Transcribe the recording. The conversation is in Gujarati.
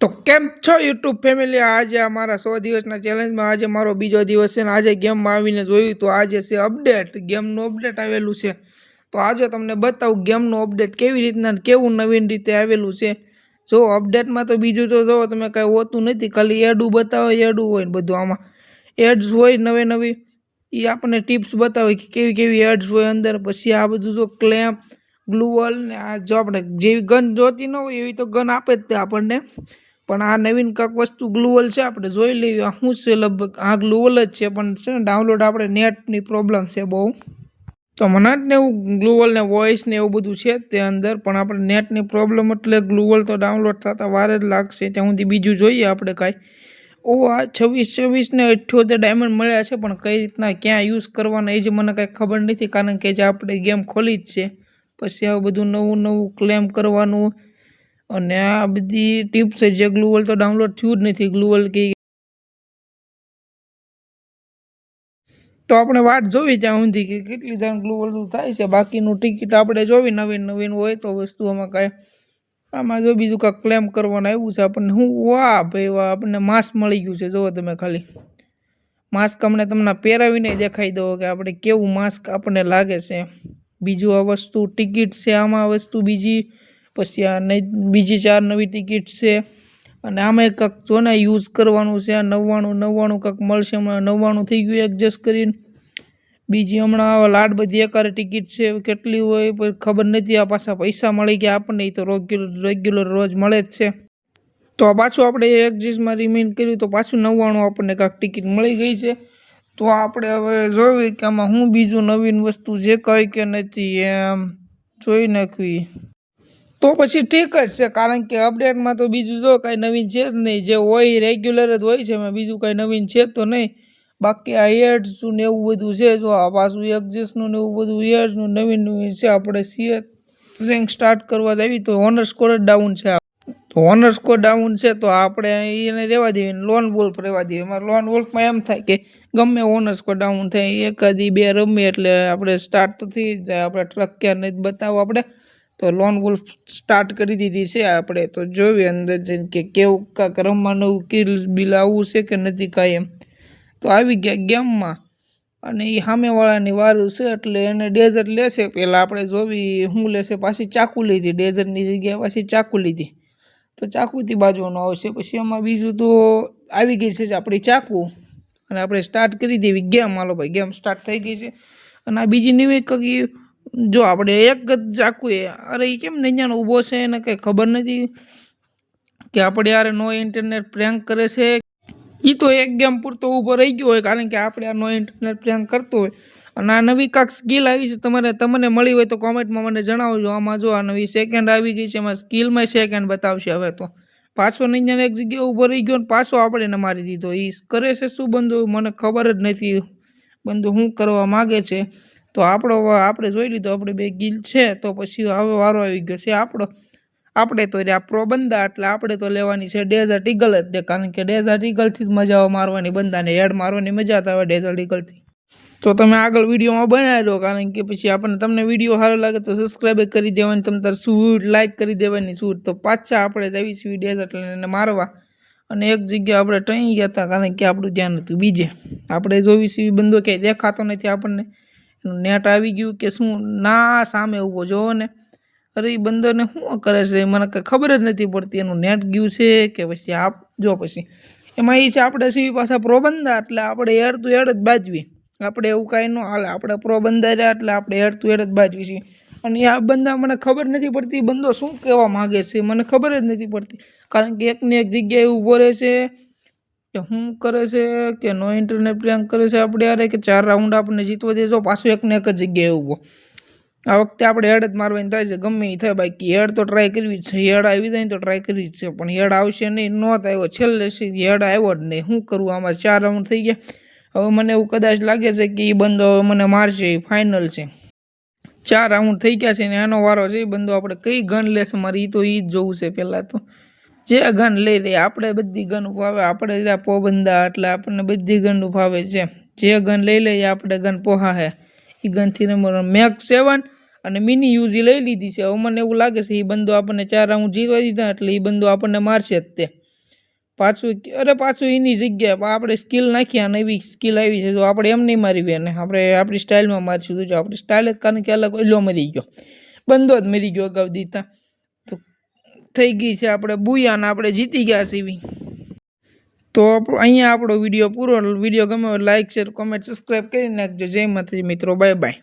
તો કેમ છો યુટ્યુબ ફેમિલી? આજે અમારા સો દિવસના ચેલેન્જમાં આજે મારો બીજો દિવસ છે ને આજે ગેમમાં આવીને જોયું તો આજે છે અપડેટ ગેમનું અપડેટ આવેલું છે. તો આજે તમને બતાવું ગેમનું અપડેટ કેવી રીતના કેવું નવીન રીતે આવેલું છે. જો અપડેટમાં તો બીજું તો જો તમે કાંઈ હોતું નથી, ખાલી એડું બતાવે એડું હોય ને બધું આમાં. એડ્સ હોય નવી નવી એ આપણને ટિપ્સ બતાવે કે કેવી કેવી એડ્સ હોય અંદર. પછી આ બધું જો ક્લેમ્પ ગ્લુઅલ ને આ જો આપણે જેવી ગન જોતી ન હોય એવી તો ગન આપે જ તે આપણને. પણ આ નવીન કાંક વસ્તુ ગ્લુવલ છે, આપણે જોઈ લઈએ શું છે, લગભગ આ ગ્લુવલ જ છે, પણ છે ને ડાઉનલોડ આપણે નેટની પ્રોબ્લેમ છે બહુ. તો મને જ ને એવું ગ્લુવલ ને વોઇસ ને એવું બધું છે તે અંદર, પણ આપણે નેટની પ્રોબ્લેમ એટલે ગ્લુવલ તો ડાઉનલોડ થતા વાર જ લાગશે, ત્યાં સુધી બીજું જોઈએ આપણે કાંઈ. ઓ આ છવ્વીસ છવ્વીસ ને અઠ્યોતેર ડાયમંડ મળ્યા છે, પણ કઈ રીતના ક્યાં યુઝ કરવાના, એ જ મને કાંઈ ખબર નથી, કારણ કે જે આપણે ગેમ ખોલી જ છે. પછી આ બધું નવું નવું ક્લેમ કરવાનું અને આ બધી ટીપ છે, જે ગ્લુવલ તો ડાઉનલોડ થયું જ નથી. ગ્લુવલ કે તો આપણે વાટ જોવી ત્યાં સુધી કે કેટલી ધાન ગ્લુવલ થાય છે. બાકીનું ટિકિટ આપણે જોવી, નવીન નવીન હોય તો વસ્તુઓમાં કાંઈ આમાં જો બીજું કાંઈક ક્લેમ કરવાનું આવ્યું છે, આપણને હું, વાહ ભાઈ, વાહ, આપણને માસ્ક મળી ગયું છે. જુઓ તમે ખાલી. માસ્ક અમને તમને પહેરાવીને દેખાઈ દો કે આપણે કેવું માસ્ક આપણને લાગે છે. બીજું આ વસ્તુ, ટિકિટ છે, આમાં વસ્તુ બીજી પછી આ બીજી ચાર નવી ટિકિટ છે. અને આમાં કાંક જો ને યુઝ કરવાનું છે, આ નવ્વાણું નવ્વાણું કાંક મળશે હમણાં, નવ્વાણું થઈ ગયું એડજસ્ટ કરીને. બીજી હમણાં લાડ બધી એકારે ટિકિટ છે કેટલી હોય ખબર નથી, આ પાછા પૈસા મળી ગયા આપણને એ તો રેગ્યુલર રેગ્યુલર રોજ મળે જ છે. તો આ પાછું આપણે એક્ઝિસમાં રિમેન કર્યું, તો પાછું નવ્વાણું આપણને કાંઈક ટિકિટ મળી ગઈ છે. તો આપણે હવે જોયું કે આમાં હું બીજું નવીન વસ્તુ જે કહી કે નથી, એમ જોઈ નાખવી. તો પછી ઠીક જ છે, કારણ કે અપડેટમાં તો બીજું જો કાંઈ નવીન છે જ નહીં. જે હોય રેગ્યુલર જ હોય છે, એમાં બીજું કાંઈ નવીન છે તો નહીં. બાકી આ એડ્સનું ને એવું બધું છે, જો આ પાછું એક્ઝિસનું ને એવું બધું એડ્સનું નવીન નવીન છે, આપણે સીએ રેન્ક સ્ટાર્ટ કરવા જઈએ તો ઓનર સ્કોર જ ડાઉન છે તો ઓનર સ્કોર ડાઉન છે તો આપણે એને રહેવા દઈએ લોન વોલ્ફ રહેવા દઈએ એમાં લોન વોલ્ફમાં એમ થાય કે ગમે ઓનર સ્કોર ડાઉન થાય એકાદી બે રમીએ એટલે આપણે સ્ટાર્ટ તો થઈ જાય. આપણે ટ્રક ક્યાં નહીં બતાવો આપણે. તો લોન વોલ્ફ સ્ટાર્ટ કરી દીધી છે આપણે. તો જોઈએ અંદર જઈને કે કેવું કાંક રમવાનું કિલ બિલ આવવું છે કે નથી કાંઈ એમ. તો આવી ગયા ગેમમાં. અને એ સામેવાળાની વારું છે એટલે એને ડેઝર્ટ લેશે. પહેલાં આપણે જોવી શું લેશે, પાછી ચાકુ લીધી. ડેઝર્ટની જગ્યાએ પાછી ચાકુ લીધી. તો ચાકુથી બાજુનો આવશે. પછી એમાં બીજું તો આવી ગઈ છે જ આપણી ચાકુ. અને આપણે સ્ટાર્ટ કરી દેવી ગેમ. હાલો ભાઈ, ગેમ સ્ટાર્ટ થઈ ગઈ છે. અને આ બીજી નવી કંઈક જો આપણે એક જ ચાકુ એ અરે એ કેમ નહીં ઊભો છે એને કંઈ ખબર નથી કે આપણે યાર નો ઇન્ટરનેટ પ્રેન્ક કરે છે? એ તો એક ગેમ પૂરતો ઊભો રહી ગયો હોય કારણ કે આપણે આ નો ઇન્ટરનેટ પ્રેન્ક કરતો હોય. અને આ નવી કાંક સ્કિલ આવી છે તમારે, તમને મળી હોય તો કોમેન્ટમાં મને જણાવજો. આમાં જો આ નવી સેકન્ડ આવી ગઈ છે, એમાં સ્કિલમાં સેકન્ડ બતાવશે હવે તો. પાછો નહીં એક જગ્યાએ ઊભો રહી ગયો ને પાછો આપણે એને મારી દીધો. એ કરે છે શું બંધુ? મને ખબર જ નથી. બંધુ શું કરવા માગે છે? તો આપણો આપણે જોઈ લીધો, આપણે બે ગીલ છે, તો પછી હવે વારો આવી ગયો છે આપણો. આપણે તો આ પ્રો બંદા એટલે આપણે તો લેવાની છે ડેઝર્ટ ઈગલ જ દે, કારણ કે ડેઝર્ટ ઈગલથી જ મજા મારવાની બંદાને હેડ મારવાની મજા આવે ડેઝર્ટ ઈગલથી તો તમે આગળ વિડીયોમાં બનાવી લો કારણ કે પછી આપણને તમને વીડિયો સારો લાગે તો સબસ્ક્રાઈબ કરી દેવાની, તમે તાર શૂટ લાઈક કરી દેવાની શૂટ તો પાછા આપણે જવી છીએ ડેઝર્ટ લઈને મારવા. અને એક જગ્યાએ આપણે ટઈ ગયા હતા, કારણ કે આપણું ધ્યાન હતું બીજે. આપણે જોવી છીએ બંદો ક્યાંય દેખાતો નથી આપણને. એનું નેટ આવી ગયું કે શું ના સામે ઊભો જોવો ને. અરે એ બંદોને શું કરે છે? મને કંઈ ખબર જ નથી પડતી. એનું નેટ ગયું છે કે પછી આપ જો પછી. એમાં એ છે આપણે સીવી પાછા પ્રોબંધા એટલે આપણે એડ તું એડ જ બાજવી. આપણે એવું કાંઈ ન હાલે. આપણે પ્રોબંધા રહ્યા એટલે આપણે એડ તું એડ જ બાજવી છીએ. અને આ બંદા મને ખબર નથી પડતી. બંદો શું કહેવા માગે છે? મને ખબર જ નથી પડતી. કારણ કે એકને એક જગ્યાએ ઊભો રહે છે. કે શું કરે છે કે નો ઇન્ટરનેટ પ્રેન્ક કરે છે આપણે યારે કે ચાર રાઉન્ડ આપણને જીતવા દેજો પાછું એકને એક જ જગ્યાએ ઊભો આ વખતે આપણે હેડ જ મારવાની થાય છે, ગમે એ થાય બાકી હેડ તો ટ્રાય કરવી જ છે, હેડ આવી જાય તો ટ્રાય કરવી જ છે, પણ હેડ આવશે નહીં, નો આવ્યો છેલ્લે હેડ આવ્યો જ નહીં. શું કરવું આમાં ચાર રાઉન્ડ થઈ ગયા. હવે મને એવું કદાચ લાગે છે કે એ બંદો હવે મને મારશે એ ફાઇનલ છે. ચાર રાઉન્ડ થઈ ગયા છે ને એનો વારો છે એ બંદો આપણે કઈ ગન લેશે મારે એ તો એ જ જોવું છે પહેલાં તો. જે ગન લઈ લઈએ આપણે બધી ગન ફાવે આપણે પોબંદા, એટલે આપણને બધી ગન ફાવે છે. જે ગન લઈ લઈએ આપણે ગન પોહા હે. એ ગનથી મેક સેવન અને મિની યુઝી લઈ લીધી છે. હવે મને એવું લાગે છે એ બંદો આપણને ચાર રાઉન્ડ જીતવા દીધા, એટલે એ બંદો આપણને મારશે જ તે. પાછું અરે પાછું એની જગ્યાએ પણ આપણે સ્કિલ નાખ્યા અને નવી સ્કિલ આવી છે તો આપણે એમ નહીં મારી ને આપણે આપણી સ્ટાઇલમાં મારશું જો, આપણી સ્ટાઇલ જ કારણ કે અલગ ઓલો મરી ગયો. બંધો જ મરી ગયો અગાઉ તો થઈ ગઈ છે આપણે બુયાને આપણે જીતી ગયા સીવી તો અહીંયા આપણો વીડિયો પૂરો, વીડિયો ગમે લાઇક શેર કોમેન્ટ સબસ્ક્રાઈબ કરી નાખજો જય માતાજી મિત્રો બાય બાય